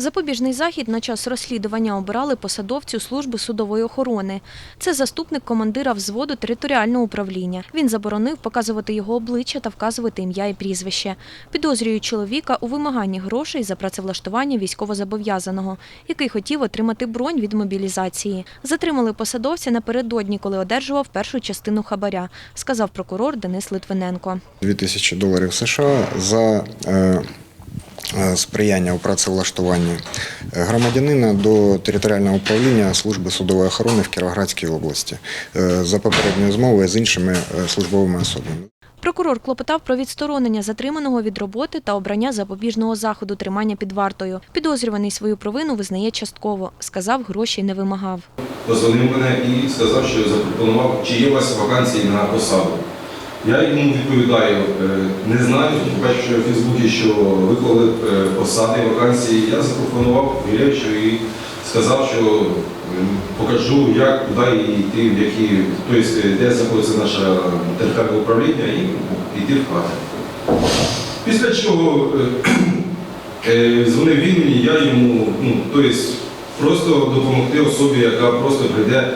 Запобіжний захід на час розслідування обирали посадовцю служби судової охорони. Це заступник командира взводу територіального управління. Він заборонив показувати його обличчя та вказувати ім'я і прізвище. Підозрюють чоловіка у вимаганні грошей за працевлаштування військовозобов'язаного, який хотів отримати бронь від мобілізації. Затримали посадовця напередодні, коли одержував першу частину хабаря, сказав прокурор Денис Литвиненко. 2000 доларів США за е, сприяння у працевлаштуванні громадянина до територіального управління служби судової охорони в Кіровоградській області е, за попередньою змовою з іншими е, службовими особами. Прокурор клопотав про відсторонення затриманого від роботи та обрання запобіжного заходу тримання під вартою. Підозрюваний свою провину визнає частково. Сказав, грошей не вимагав. Позвонив мене і сказав, що запропонував, чи є у вас вакансії на посаду. Я йому відповідаю, е, не знаю, бачу в Фейсбуці, що виклали е, посади, вакансії. Я запропонував Вілєвичу і сказав, що е, покажу, як, куди йти, в які, тобто, де знаходиться наше територіальне управління, і йти в хати. Після чого дзвонив він мені, я йому, ну, тобто, просто допомогти особі, яка просто прийде,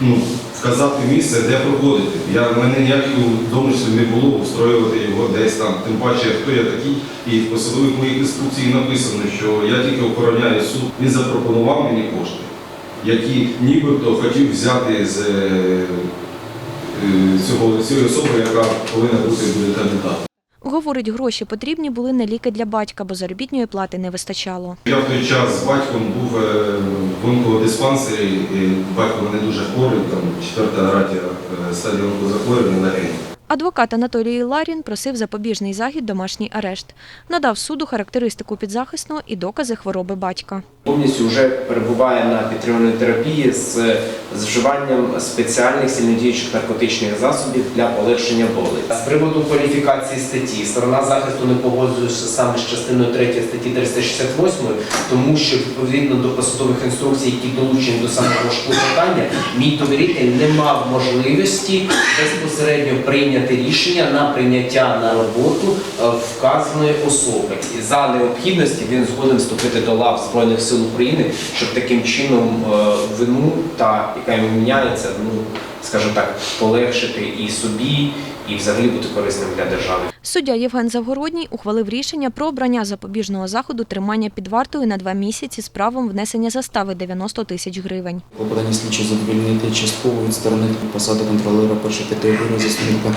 ну, вказати місце, де проходити. В мене ніяких домислів не було устроювати його десь там. Тим паче, хто я такий, і в посадових моїх інструкцій написано, що я тільки охороняю суд. Він запропонував мені кошти, які нібито хотів взяти з е, е, цього, цієї особи, яка повинна бути кандидатом. Говорить, гроші потрібні були на ліки для батька, бо заробітної плати не вистачало. Я в той час з батьком був е, в онкодиспансері, батько мене дуже хворий, там четверта градія е, стадія онкозахворювання легень. Адвокат Анатолій Ларін просив запобіжний захід домашній арешт. Надав суду характеристику підзахисного і докази хвороби батька. повністю вже перебуває на підтриманій терапії з вживанням спеціальних сильнодіючих наркотичних засобів для полегшення болей. З приводу кваліфікації статті сторона захисту не погоджується саме з частиною 3 статті 368, тому що відповідно до посадових інструкцій, які долучені до самого важкого питання, мій довіритель не мав можливості безпосередньо прийняти рішення на прийняття на роботу е, вказаної особи. І за необхідності він згоден вступити до лав Збройних сил України, щоб таким чином е, вину та яка йому міняється, ну скажімо так, полегшити і собі, і взагалі бути корисним для держави. Суддя Євген Завгородній ухвалив рішення про обрання запобіжного заходу тримання під вартою на два місяці з правом внесення застави 90 тисяч гривень. Клопотання слідчі задовільнити частково від сторони посади контролера першої категорії заступника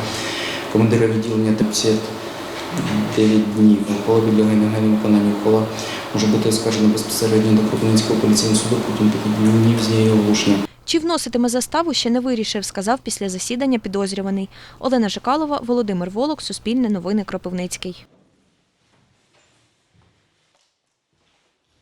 командира відділення та 59 днів. Ухвала підлягає негайному виконанню. Ухвала може бути оскаржена безпосередньо до Кропивницького поліційного суду протягом 5 днів з її оголошення. Чи вноситиме заставу, ще не вирішив, сказав після засідання підозрюваний. Олена Жикалова, Володимир Волок, Суспільне новини Кропивницький.